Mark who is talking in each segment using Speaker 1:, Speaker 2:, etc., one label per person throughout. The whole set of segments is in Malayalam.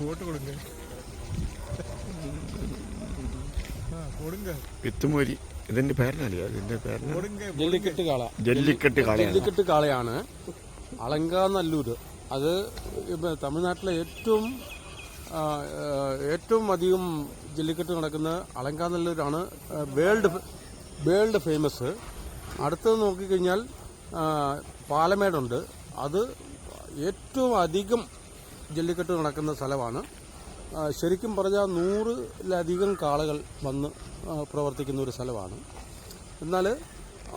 Speaker 1: കോട്ട് കൊടുങ്ക ആ കൊടുങ്ക
Speaker 2: വിത്തുമൂരി ഇതിന്റെ പേരനല്ലേ ഇതിന്റെ പേര്
Speaker 1: കൊടുങ്ക
Speaker 3: ജല്ലിക്കെട്ട് കാള.
Speaker 2: ജല്ലിക്കെട്ട് കാളയാണ്.
Speaker 3: ജല്ലിക്കെട്ട് കാളയാണ്. അലങ്കാനല്ലൂര്. അത് ഇപ്പൊ തമിഴ്നാട്ടിലെ ഏറ്റവും ആ, ഏറ്റവും അധികം ജല്ലിക്കെട്ട് നടക്കുന്ന അലങ്കാനല്ലൂരാണ് വേൾഡ് വേൾഡ് ഫേമസ്. അടുത്തത് നോക്കിക്കഴിഞ്ഞാൽ ആ, പാലമേടുണ്ട്. അത് ഏറ്റവും അധികം ജല്ലിക്കെട്ട് നടക്കുന്ന സ്ഥലമാണ്. ശരിക്കും പറഞ്ഞാൽ നൂറിലധികം കാളകൾ വന്ന് പ്രവർത്തിക്കുന്ന ഒരു സ്ഥലമാണ്. എന്നാൽ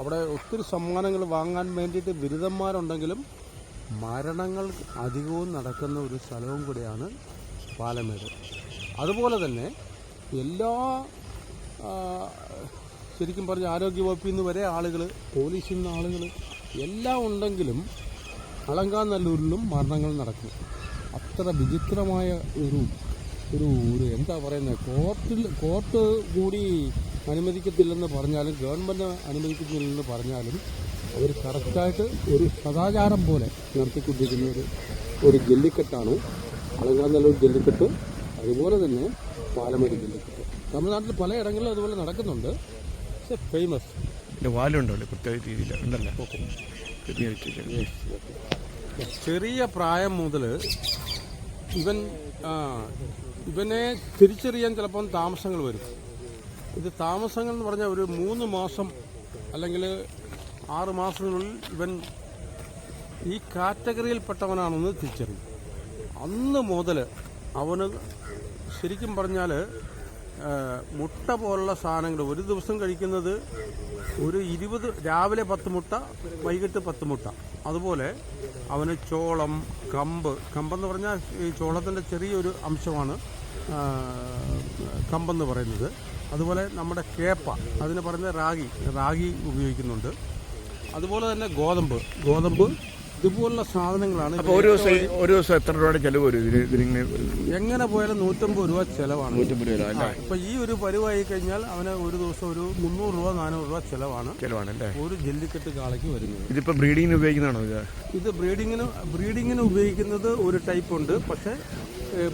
Speaker 3: അവിടെ ഒത്തിരി സമ്മാനങ്ങൾ വാങ്ങാൻ വേണ്ടിയിട്ട് ബിരുദന്മാരുണ്ടെങ്കിലും മരണങ്ങൾ അധികവും നടക്കുന്ന ഒരു സ്ഥലവും കൂടിയാണ് പാലമേട്. അതുപോലെ തന്നെ എല്ലാ ശരിക്കും പറഞ്ഞ ആരോഗ്യവകുപ്പിൽ നിന്ന് വരെ ആളുകൾ പോലീസിൽ നിന്ന് ആളുകൾ എല്ലാം ഉണ്ടെങ്കിലും അളങ്കാനല്ലൂരിലും മരണങ്ങൾ നടക്കും. അത്ര വിചിത്രമായ ഒരു ഒരു ഒരു എന്താ പറയുന്നത് കോർട്ടിൽ കോർട്ട് കൂടി അനുവദിക്കത്തില്ലെന്ന് പറഞ്ഞാലും ഗവൺമെന്റ് അനുവദിക്കത്തില്ലെന്ന് പറഞ്ഞാലും അവർ കറക്റ്റായിട്ട് ഒരു സദാചാരം പോലെ നടത്തിക്കൊണ്ടിരിക്കുന്ന ഒരു ഒരു ജല്ലിക്കെട്ടാണ് അലങ്കാനല്ലൂർ ജല്ലിക്കെട്ട് അതുപോലെ തന്നെ പാലമേട് ജല്ലിക്കെട്ട്. തമിഴ്നാട്ടിൽ പലയിടങ്ങളിലും അതുപോലെ നടക്കുന്നുണ്ട്. പക്ഷേ ഫേമസ്
Speaker 2: വാലുണ്ടല്ലോ പ്രത്യേക രീതിയിൽ ഉണ്ടല്ലോ.
Speaker 3: ചെറിയ പ്രായം മുതൽ ഇവൻ ഇവനെ തിരിച്ചറിയാൻ ചിലപ്പം താമസങ്ങൾ വരും. ഇത് താമസങ്ങൾ എന്ന് പറഞ്ഞാൽ ഒരു മൂന്ന് മാസം അല്ലെങ്കിൽ ആറ് മാസത്തിനുള്ളിൽ ഇവൻ ഈ കാറ്റഗറിയിൽപ്പെട്ടവനാണെന്ന് തിരിച്ചറിയും. അന്ന് മുതൽ അവന് ശരിക്കും പറഞ്ഞാൽ മുട്ട പോലുള്ള സാധനങ്ങൾ ഒരു ദിവസം കഴിക്കുന്നത് ഒരു ഇരുപത് രാവിലെ പത്ത് മുട്ട വൈകിട്ട് പത്ത് മുട്ട. അതുപോലെ അവന് ചോളം കമ്പ് കമ്പെന്ന് പറഞ്ഞാൽ ഈ ചോളത്തിന്റെ ചെറിയൊരു അംശമാണ് കമ്പെന്ന് പറയുന്നത്. അതുപോലെ നമ്മുടെ കേപ്പ അതിന് പറയുന്നത് റാഗി റാഗി ഉപയോഗിക്കുന്നുണ്ട്. അതുപോലെ തന്നെ ഗോതമ്പ് ഗോതമ്പ് ഇതുപോലുള്ള സാധനങ്ങളാണ്
Speaker 2: അപ്പോൾ ഒരു ദിവസം ഒരു ദിവസം എത്ര രൂപയുടെ ചെലവ് വരും ഇതിന്
Speaker 3: എങ്ങനെ പോയാലും നൂറ്റമ്പത് രൂപ ചെലവാണ്.
Speaker 2: നൂറ്റമ്പത് രൂപ അല്ലേ?
Speaker 3: ഇപ്പൊ ഈ ഒരു പരിവായി കഴിഞ്ഞാൽ അവന് ഒരു ദിവസം ഒരു മുന്നൂറ് രൂപ നാനൂറ് രൂപ ചെലവാണ്.
Speaker 2: ചെലവാണല്ലേ?
Speaker 3: ഒരു ജെല്ലിക്കെട്ട് കാളയ്ക്ക് വരുന്നത്.
Speaker 2: ഇതിപ്പോ ബ്രീഡിങ്ങിന് ഉപയോഗിക്കുന്നതാണോ ഇത്?
Speaker 3: ഇത് ബ്രീഡിങ്ങിന് ബ്രീഡിങ്ങിന് ഉപയോഗിക്കുന്നത് ഒരു ടൈപ്പ് ഉണ്ട് പക്ഷെ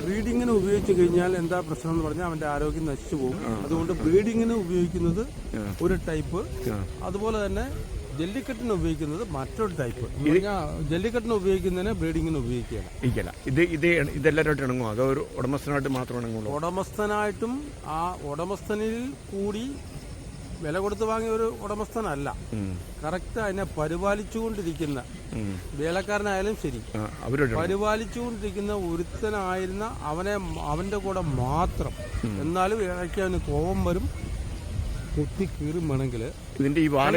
Speaker 3: ബ്രീഡിങ്ങിന് ഉപയോഗിച്ച് കഴിഞ്ഞാൽ എന്താ പ്രശ്നം എന്ന് പറഞ്ഞാൽ അവന്റെ ആരോഗ്യം നശിച്ചു പോകും. അതുകൊണ്ട് ബ്രീഡിങ്ങിന് ഉപയോഗിക്കുന്നത് ഒരു ടൈപ്പ്. അതുപോലെ തന്നെ ജല്ലിക്കെട്ടിന് ഉപയോഗിക്കുന്നത് മറ്റൊരു ടൈപ്പ് ജല്ലിക്കെട്ടിന് ഉപയോഗിക്കുന്നതിന് ബ്രീഡിങ്ങിന് ഉപയോഗിക്കുകയാണ്.
Speaker 2: ഇത് ഇത് ഇതെല്ലാരായിട്ട് ഇണങ്ങുമോ? അതോ ഒരു ഉടമസ്ഥനായിട്ട് മാത്രം ഇണങ്ങുള്ളൂ?
Speaker 3: ഉടമസ്ഥനായിട്ടും ആ ഉടമസ്ഥനിൽ കൂടി വില കൊടുത്ത് വാങ്ങിയ ഒരു ഉടമസ്ഥനല്ല. കറക്റ്റ് അതിനെ പരിപാലിച്ചുകൊണ്ടിരിക്കുന്ന വേലക്കാരനായാലും ശരി. പരിപാലിച്ചുകൊണ്ടിരിക്കുന്ന ഒരുത്തനായിരുന്ന അവനെ അവന്റെ കൂടെ മാത്രം. എന്നാലും ഇടയ്ക്ക് അവന് കോപം വരും. കുത്തി കീറും വേണമെങ്കിൽ
Speaker 2: ഇതിന്റെ ഈ വാല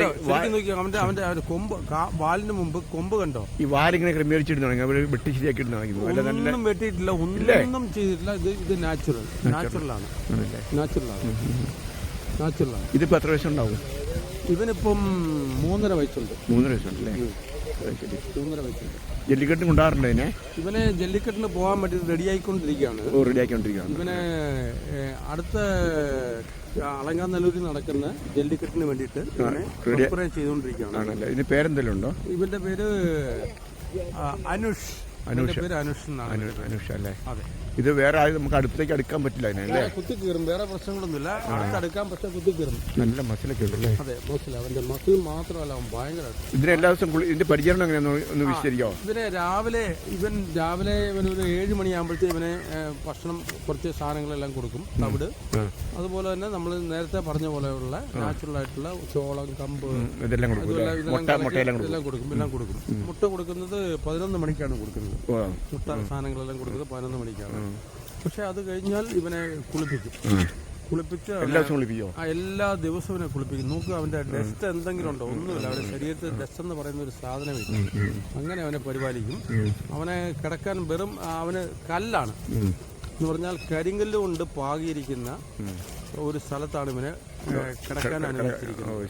Speaker 3: നോക്കി അവന്റെ അവന്റെ അവന്റെ കൊമ്പ് വാലിന് മുമ്പ് കൊമ്പ് കണ്ടോ?
Speaker 2: ഈ വാലിങ്ങനെ ക്രമീകരിച്ചിടുന്നാണെങ്കിൽ അവർ വെട്ടി ശരിയാക്കി
Speaker 3: ഒന്നും വെട്ടിയിട്ടില്ല ഒന്നും ചെയ്തിട്ടില്ല. ഇത് ഇത് നാച്ചുറൽ നാച്ചുറലാണ്
Speaker 2: ആണ്.
Speaker 3: നാച്ചുറലാണ് നാച്ചുറലാണ്
Speaker 2: ഇതിപ്പോ എത്ര വയസ്സുണ്ടാവും?
Speaker 3: ഇവനിപ്പം മൂന്നര വയസ്സുണ്ട്.
Speaker 2: മൂന്നര വയസ്സുണ്ടല്ലേ ജല്ലിക്കെട്ടും കൊണ്ടാറുണ്ട് അതിനെ?
Speaker 3: ഇവനെ ജല്ലിക്കെട്ടിന് പോകാൻ വേണ്ടി റെഡി ആയിക്കൊണ്ടിരിക്കുകയാണ്.
Speaker 2: ഓ റെഡിയാക്കിക്കൊണ്ടിരിക്കുകയാണ്
Speaker 3: ഇവനെ അടുത്ത അളങ്കാനല്ലൂരിൽ നടക്കുന്ന ജല്ലിക്കെട്ടിന് വേണ്ടിയിട്ട് ചെയ്തുകൊണ്ടിരിക്കുകയാണ്.
Speaker 2: ആണല്ലേ? ഇതിന് പേരെന്തെങ്കിലും ഉണ്ടോ?
Speaker 3: ഇവന്റെ പേര് അനുഷ്. അനുഷ്. പേര് അനുഷ് എന്നാണ്
Speaker 2: അനു അനുഷ അല്ലേ?
Speaker 3: അതെ.
Speaker 2: ഇത് വേറെ ആരും നമുക്ക് അടുത്തേക്ക് അടുക്കാൻ പറ്റില്ല അതിനല്ലേ
Speaker 3: കുത്തി കീറും വേറെ പ്രശ്നങ്ങളൊന്നുമില്ല. അടുത്തടുക്കാൻ പക്ഷെ കുത്തി കീറും.
Speaker 2: നല്ല മസിലൊക്കെ ഉണ്ടല്ലേ
Speaker 3: അതെ മസിൽ അവന്റെ മസിൽ മാത്രമല്ല അവൻ ഭയങ്കര
Speaker 2: ഇതിന് എല്ലാ ദിവസവും കുളി ഇതിന്റെ പരിചരണം എങ്ങനെയാണെന്ന് ഒന്ന് വിശദീകരിക്കാമോ
Speaker 3: ഇവനെ രാവിലെ ഇവൻ രാവിലെ ഇവൻ ഒരു ഏഴ് മണിയാകുമ്പോഴത്തേക്ക് ഇവനെ ഭക്ഷണം കുറച്ച് സാധനങ്ങളെല്ലാം കൊടുക്കും തവിട്. അതുപോലെ തന്നെ നമ്മൾ നേരത്തെ പറഞ്ഞ പോലെയുള്ള നാച്ചുറൽ ആയിട്ടുള്ള ചോളം കമ്പ്
Speaker 2: ഇതെല്ലാം കൊടുക്കും
Speaker 3: ഇതെല്ലാം ഇതെല്ലാം
Speaker 2: മുട്ട
Speaker 3: കലക്കി
Speaker 2: കൊടുക്കും.
Speaker 3: എല്ലാം കൊടുക്കും എല്ലാം കൊടുക്കും. മുട്ട കൊടുക്കുന്നത് പതിനൊന്ന് മണിക്കാണ് കൊടുക്കുന്നത്. മുട്ട സാധനങ്ങളെല്ലാം കൊടുക്കുന്നത് പതിനൊന്ന് മണിക്കാണ്. പക്ഷെ അത് കഴിഞ്ഞാൽ ഇവനെ കുളിപ്പിക്കും. കുളിപ്പിച്ച്
Speaker 2: എല്ലാ ദിവസവും
Speaker 3: ആ എല്ലാ ദിവസവും ഇവനെ കുളിപ്പിക്കും. നോക്കുക അവന്റെ ഡസ്റ്റ് എന്തെങ്കിലും ഉണ്ടോ ഒന്നുമില്ല. അവന്റെ ശരീരത്തിൽ ഡസ്റ്റ് എന്ന് പറയുന്ന ഒരു സാധനമില്ല. അങ്ങനെ അവനെ പരിപാലിക്കും. അവനെ കിടക്കാൻ വെറും അവന് കല്ലാണ്. എന്ന് പറഞ്ഞാൽ കരിങ്കല്ല് കൊണ്ട് പാകിയിരിക്കുന്ന ഒരു സ്ഥലത്താണ് ഇവനെ കിടക്കാൻ അനുവദിച്ചിരിക്കുന്നത്.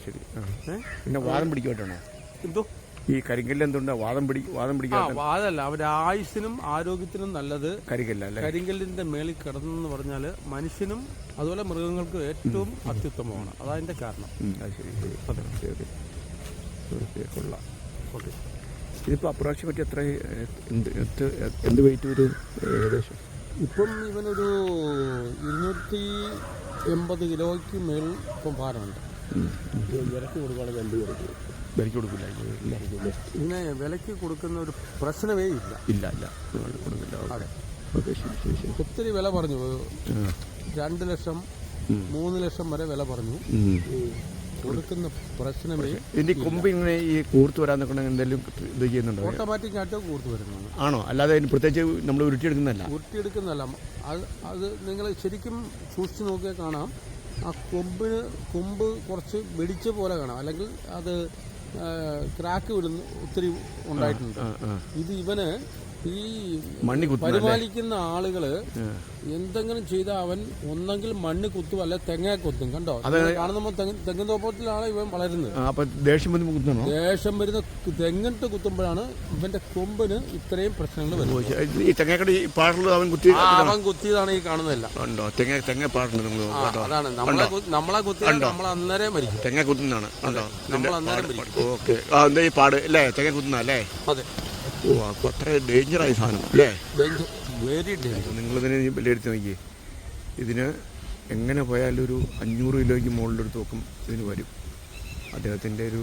Speaker 3: എന്തോ?
Speaker 2: ഈ കരിങ്കല്ല് എന്തുണ്ട്? വാദം പിടി വാദം പിടിക്കാൻ
Speaker 3: വാദമല്ല അവരുടെ ആയുസിനും ആരോഗ്യത്തിനും നല്ലത്
Speaker 2: കരിങ്കല്ല
Speaker 3: കരിങ്കല്ലിന്റെ മേളിൽ കിടന്നെന്ന് പറഞ്ഞാൽ മനുഷ്യനും അതുപോലെ മൃഗങ്ങൾക്കും ഏറ്റവും അത്യുത്തമമാണ്. അതതിന്റെ കാരണം.
Speaker 2: ഇതിപ്പോ കൊള്ളാം. അപ്രാവശ്യം പറ്റി എത്ര എന്ത് എത്ര എന്ത് വെയിറ്റ് വരും ഏകദേശം?
Speaker 3: ഇപ്പം ഇവനൊരു ഇരുന്നൂറ്റി എൺപത് കിലോയ്ക്ക് മേൽ ഇപ്പം ഭാരമുണ്ട്.
Speaker 1: കൊടുക്കുകയാണെങ്കിൽ
Speaker 2: വിലയ്ക്ക് കൊടുക്കില്ല
Speaker 3: ഇങ്ങനെ വിലക്ക് കൊടുക്കുന്ന ഒരു പ്രശ്നമേ ഇല്ല.
Speaker 2: ഇല്ല ഇല്ല. കൊടുക്കില്ല.
Speaker 3: അതെ. ഒത്തിരി വില പറഞ്ഞു. രണ്ട് ലക്ഷം. മൂന്ന് ലക്ഷം വരെ വില പറഞ്ഞു. കൊടുക്കുന്ന പ്രശ്നമേ
Speaker 2: ഇതിന്റെ കൊമ്പ് ഇങ്ങനെ ഈ കൂർത്ത് വരാൻ നിൽക്കണ എന്തെങ്കിലും ഇത് ചെയ്യുന്നുണ്ടോ?
Speaker 3: ഓട്ടോമാറ്റിക് ആയിട്ട് കൂർത്ത് വരുന്നതാണ്
Speaker 2: ആണോ? അല്ലാതെ പ്രത്യേകിച്ച് നമ്മൾ ഉരുട്ടിയെടുക്കുന്നതല്ല.
Speaker 3: ഉരുട്ടിയെടുക്കുന്നതല്ല. അത് അത് നിങ്ങൾ ശരിക്കും സൂക്ഷിച്ചു നോക്കിയാൽ കാണാം. ആ കൊമ്പിന് കൊമ്പ് കുറച്ച് വെടിച്ച പോലെ കാണാം. അല്ലെങ്കിൽ അത് ക്രാക്ക് വിടുന്ന ഒത്തിരി ഉണ്ടായിട്ടുണ്ട്. ഇത് ഇവന് ഈ
Speaker 2: മണ്ണി
Speaker 3: പരിപാലിക്കുന്ന
Speaker 2: ആളുകൾ
Speaker 3: എന്തെങ്കിലും ചെയ്താൽ അവൻ ഒന്നെങ്കിൽ മണ്ണ് കുത്തും അല്ലെ തെങ്ങ കുത്തും കണ്ടോ? കാണുമ്പോൾ തെങ്ങ് തോപ്പത്തിലാണ് ഇവൻ വളരുന്നത്.
Speaker 2: ദേഷ്യം
Speaker 3: വരുന്ന തെങ്ങിട്ട് കുത്തുമ്പോഴാണ് ഇവന്റെ കൊമ്പിന് ഇത്രയും പ്രശ്നങ്ങൾ വരുന്നത്.
Speaker 2: അവൻ കുത്തി
Speaker 3: അവൻ കുത്തിയതാണ് ഈ കാണുന്നതല്ല.
Speaker 2: നമ്മൾ
Speaker 3: അതാണ്. നമ്മളെ നമ്മളെ കുത്തി നമ്മൾ അന്നേരം മരിക്കും.
Speaker 2: തെങ്ങ കുത്തുന്നതാണ്.
Speaker 3: നമ്മൾ അന്നേരം മരിക്കും.
Speaker 2: ഓക്കെ. പാട്? അല്ലേ തെങ്ങ കുത്തുന്ന അല്ലേ
Speaker 3: അതെ.
Speaker 2: ഓ അപ്പോൾ അത്ര ഡേഞ്ചറായ സാധനം അല്ലേ?
Speaker 3: വെരി ഡേഞ്ചർ
Speaker 2: നിങ്ങളിതിനെ ഈ വിലയിരുത്തി നോക്കിയേ. ഇതിന് എങ്ങനെ പോയാലും ഒരു അഞ്ഞൂറ് കിലോയ്ക്ക് മുകളിലെടുത്ത് നോക്കും ഇതിന് വരും. അദ്ദേഹത്തിന്റെ ഒരു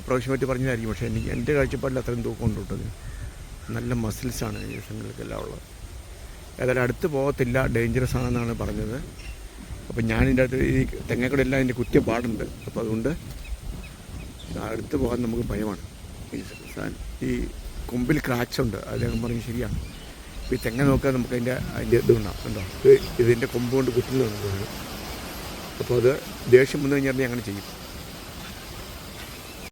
Speaker 2: അപ്രോക്സിമേറ്റ് പറഞ്ഞതായിരിക്കും പക്ഷേ എനിക്ക് എന്റെ കാഴ്ചപ്പാടിൽ അത്രയും തൂക്കം കൊണ്ടുവിട്ടത്. നല്ല മസിൽസാണ് സംഘങ്ങൾക്കെല്ലാം ഉള്ളത്. ഏതായാലും അടുത്ത് പോകത്തില്ല ഡേഞ്ചറസ് ആണെന്നാണ് പറഞ്ഞത്. അപ്പം ഞാനിന്റെ അടുത്ത് ഈ തെങ്ങക്കടയെല്ലാം അതിന്റെ കുറ്റിയ പാടുണ്ട്. അപ്പോൾ അതുകൊണ്ട് അടുത്ത് പോകാൻ നമുക്ക് ഭയമാണ്. ഈ സാധനം ഈ കൊമ്പിൽ ക്രാച്ചുണ്ട്. അദ്ദേഹം പറഞ്ഞു ശരിയാണ്. ഈ തെങ്ങ നോക്കാൻ നമുക്ക് അതിന്റെ അതിന്റെ ഇതുണ്ടാവും കണ്ടോ? ഇത് ഇതിന്റെ കൊമ്പ് കൊണ്ട് കുത്തുന്നത് അപ്പോൾ അത് ദേഷ്യം വന്നു കഴിഞ്ഞാൽ അങ്ങനെ ചെയ്യും.